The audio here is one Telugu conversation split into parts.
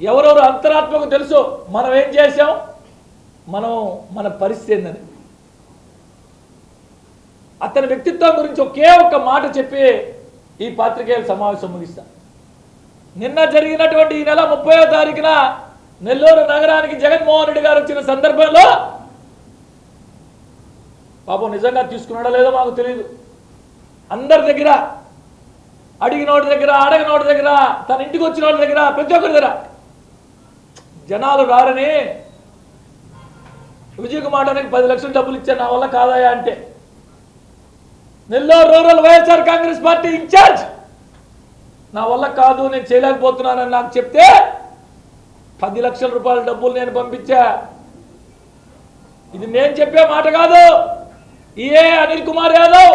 ఎవరెవరు అంతరాత్మకు తెలుసు మనం ఏం చేసాం మనం మన పరిస్థితి ఏందని. అతని వ్యక్తిత్వం గురించి ఒకే ఒక్క మాట చెప్పి ఈ పాత్రికేయుల సమావేశం ముగిస్తా. నిన్న జరిగినటువంటి ఈ నెల ముప్పయో తారీఖున నెల్లూరు నగరానికి జగన్మోహన్ రెడ్డి గారు వచ్చిన సందర్భంలో పాపం నిజంగా తీసుకున్నాడో లేదో మాకు తెలియదు అందరి దగ్గర అడిగినోడి దగ్గర అడగనోడి దగ్గర తన ఇంటికి వచ్చిన వాళ్ళ దగ్గర ప్రతి ఒక్కరి దగ్గర జనాలు రారని. విజయ్ కుమార్కి పది లక్షలు డబ్బులు ఇచ్చా నా వల్ల కాదాయా అంటే. Nellore rural YSR Congress party incharge నా వల్ల కాదు నేను చేయలేకపోతున్నానని నాకు చెప్తే పది లక్షల రూపాయల డబ్బులు నేను పంపించా. ఇది నేను చెప్పే మాట కాదు. ఏ అనిల్ కుమార్ యాదవ్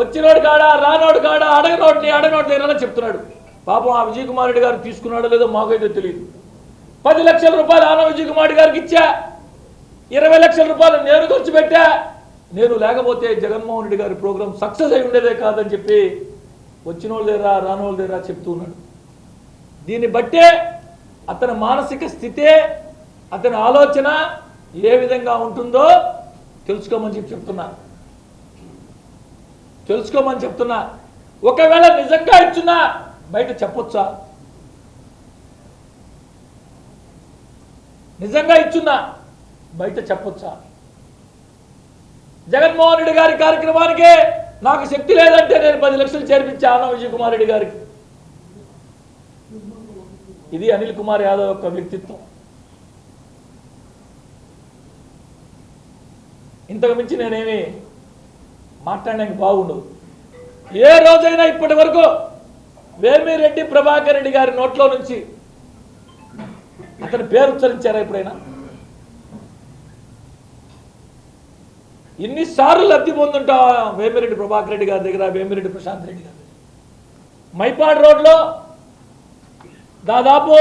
వచ్చినోడు కాడా రానోడు కాడా అడగనోడిని అడగనోడి దగ్గర చెప్తున్నాడు. పాపం ఆ విజయ్ కుమార్ రెడ్డి గారు తీసుకున్నాడో లేదో మాకైతే తెలియదు. పది లక్షల రూపాయలు ఆన కుమార్ గారికి ఇచ్చా. ఇరవై లక్షల రూపాయలు నేను ఖర్చు పెట్టా. నేను లేకపోతే జగన్మోహన్ రెడ్డి గారి ప్రోగ్రాం సక్సెస్ అయి ఉండేదే కాదని చెప్పి వచ్చిన వాళ్ళ దగ్గర రాని వాళ్ళ చెప్తూ ఉన్నాడు. దీన్ని బట్టే అతని మానసిక స్థితే అతని ఆలోచన ఏ విధంగా ఉంటుందో తెలుసుకోమని చెప్పి చెప్తున్నా. తెలుసుకోమని చెప్తున్నా. ఒకవేళ నిజంగా ఇచ్చున్నా బయట చెప్పొచ్చా? నిజంగా ఇచ్చున్నా? బయట చెప్పొచ్చా? జగన్మోహన్ రెడ్డి గారి కార్యక్రమానికి నాకు శక్తి లేదంటే నేను పది లక్షలు చేర్పించా ఆన విజయ్ కుమార్ రెడ్డి గారికి. ఇది అనిల్ కుమార్ యాదవ్ యొక్క వ్యక్తిత్వం. ఇంతకు మించి నేనేమి మాట్లాడడానికి బాగుండదు. ఏ రోజైనా ఇప్పటి వరకు వేమిరెడ్డి ప్రభాకర్ రెడ్డి గారి నోట్లో నుంచి అతని పేరు ఉచ్చరించారా ఎప్పుడైనా? ఇన్నిసార్లు లబ్ధి పొందుంటా వేమిరెడ్డి ప్రభాకర్ రెడ్డి గారి దగ్గర వేమిరెడ్డి ప్రశాంత్ రెడ్డి గారి మైపాడు మైపాడ్ రోడ్లో దాదాపు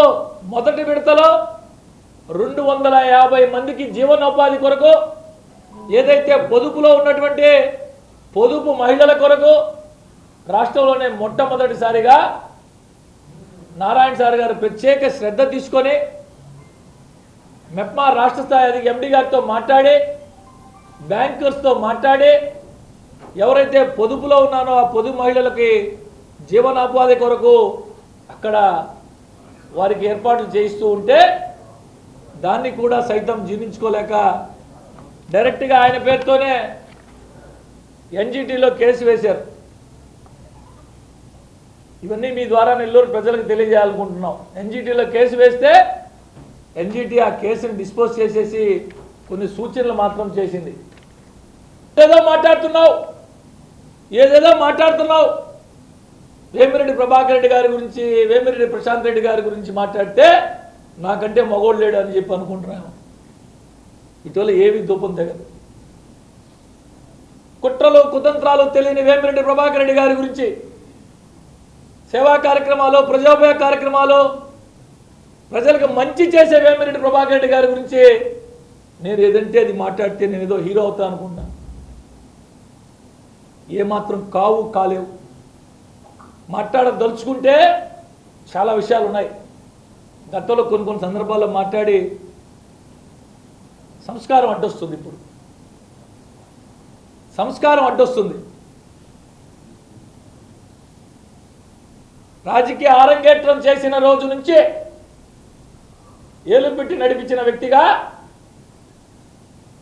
మొదటి విడతలో రెండు వందల యాభై మందికి జీవనోపాధి కొరకు ఏదైతే పొదుపులో ఉన్నటువంటి పొదుపు మహిళల కొరకు రాష్ట్రంలోనే మొట్టమొదటిసారిగా నారాయణ సార్ గారు ప్రత్యేక శ్రద్ధ తీసుకొని మెప్మా రాష్ట్ర స్థాయి ఎండి గారితో మాట్లాడి బ్యాంకర్స్తో మాట్లాడి ఎవరైతే పొదుపులో ఉన్నారో ఆ పొదుపు మహిళలకి జీవనోపాధి కొరకు అక్కడ వారికి ఏర్పాట్లు చేయిస్తూ ఉంటే దాన్ని కూడా సైతం జీర్ణించుకోలేక డైరెక్ట్గా ఆయన పేరుతోనే ఎన్జిటీలో కేసు వేశారు. ఇవన్నీ మీ ద్వారా నెల్లూరు ప్రజలకు తెలియజేయాలనుకుంటున్నాం. ఎన్జిటీలో కేసు వేస్తే ఎన్జిటి ఆ కేసుని డిస్పోజ్ చేసేసి కొన్ని సూచనలు మాత్రం చేసింది. ఏదో మాట్లాడుతున్నావు? ఏదేదో మాట్లాడుతున్నావు? వేమిరెడ్డి ప్రభాకర్ రెడ్డి గారి గురించి వేమిరెడ్డి ప్రశాంత్ రెడ్డి గారి గురించి మాట్లాడితే నాకంటే మగోడు లేడు అని చెప్పి అనుకుంటున్నాను. ఇటీవల ఏవి దూపం తెగదు కుట్రలు కుతంత్రాలు తెలియని వేమిరెడ్డి ప్రభాకర్ రెడ్డి గారి గురించి సేవా కార్యక్రమాలు ప్రజోపయోగ కార్యక్రమాలు ప్రజలకు మంచి చేసే వేమిరెడ్డి ప్రభాకర్ రెడ్డి గారి గురించి నేను ఏదంటే అది మాట్లాడితే నేను ఏదో హీరో అవుతా అనుకుంటా. ఏమాత్రం కావు కాలేవు. మాట్లాడదలుచుకుంటే చాలా విషయాలు ఉన్నాయి. గతంలో కొన్ని కొన్ని సందర్భాల్లో మాట్లాడి సంస్కారం అడ్డొస్తుంది ఇప్పుడు. సంస్కారం అడ్డొస్తుంది. రాజకీయ ఆరంగేట్రం చేసిన రోజు నుంచే ఏలు పెట్టి నడిపించిన వ్యక్తిగా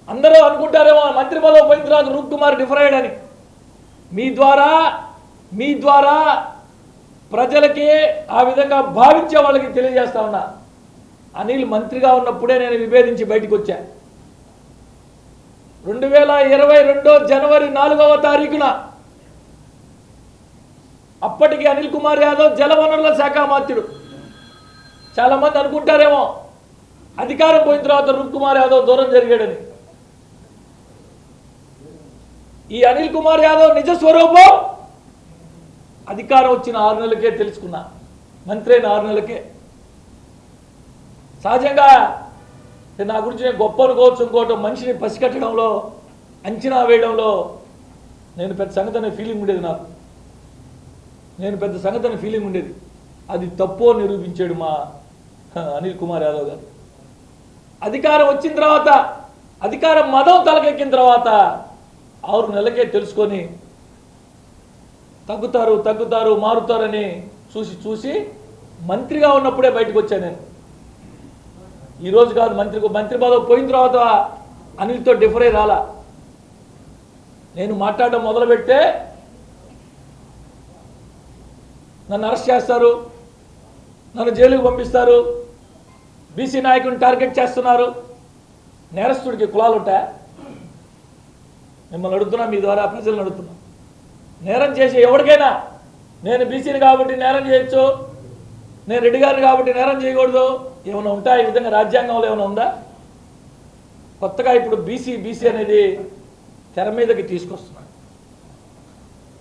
అందరూ అనుకుంటారేమో మంత్రి పదవి పోయిన తర్వాత రూప్ కుమార్ డిఫరైడ్ అని. మీ ద్వారా మీ ద్వారా ప్రజలకి ఆ విధంగా భావించే వాళ్ళకి తెలియజేస్తా ఉన్నా. అనిల్ మంత్రిగా ఉన్నప్పుడే నేను విభేదించి బయటకు వచ్చా. రెండు వేల ఇరవై రెండో జనవరి నాలుగవ తారీఖున అప్పటికి అనిల్ కుమార్ యాదవ్ జలవనరుల శాఖ మంత్రుడు చాలా మంది అనుకుంటారేమో అధికారం పోయిన తర్వాత రూప్ కుమార్ యాదవ్ దూరం జరిగాడని. ఈ అనిల్ కుమార్ యాదవ్ నిజ స్వరూపం? అధికారం వచ్చిన ఆరు నెలలకే తెలుసుకున్నా. మంత్రి అయిన ఆరు నెలలకే. సహజంగా నా గురించి నేను గొప్ప అనుకోవచ్చు ఇంకోటి మనిషిని పసికట్టడంలో అంచనా వేయడంలో నేను పెద్ద సంగతి అనే ఫీలింగ్ ఉండేది నాకు. నేను పెద్ద సంగతి అనే ఫీలింగ్ ఉండేది. అది తప్పు నిరూపించాడు మా అనిల్ కుమార్ యాదవ్ గారు. అధికారం వచ్చిన తర్వాత అధికారం మదం తలకెక్కిన తర్వాత ఆరు నెలలకే తెలుసుకొని తగ్గుతారు తగ్గుతారు మారుతారని చూసి చూసి మంత్రిగా ఉన్నప్పుడే బయటకు వచ్చాను నేను. ఈరోజు కాదు మంత్రి మంత్రి పదవి పోయిన తర్వాత అనిల్తో డిఫర్ అయి రాలా. నేను మాట్లాడడం మొదలుపెడితే నన్ను అరెస్ట్ చేస్తారు నన్ను జైలుకు పంపిస్తారు బీసీ నాయకుడిని టార్గెట్ చేస్తున్నారు. నేరస్తుడికి కులాలు ఉంటాయా? మిమ్మల్ని అడుగుతున్నా మీ ద్వారా ప్రజలను అడుగుతున్నా. నేరం చేసే ఎవరికైనా నేను బీసీని కాబట్టి నేరం చేయొచ్చు నేను రెడ్డి గారిని కాబట్టి నేరం చేయకూడదు ఏమైనా ఉంటా ఈ విధంగా రాజ్యాంగంలో ఏమైనా ఉందా? కొత్తగా ఇప్పుడు బీసీ బీసీ అనేది తెర మీదకి తీసుకొస్తున్నాను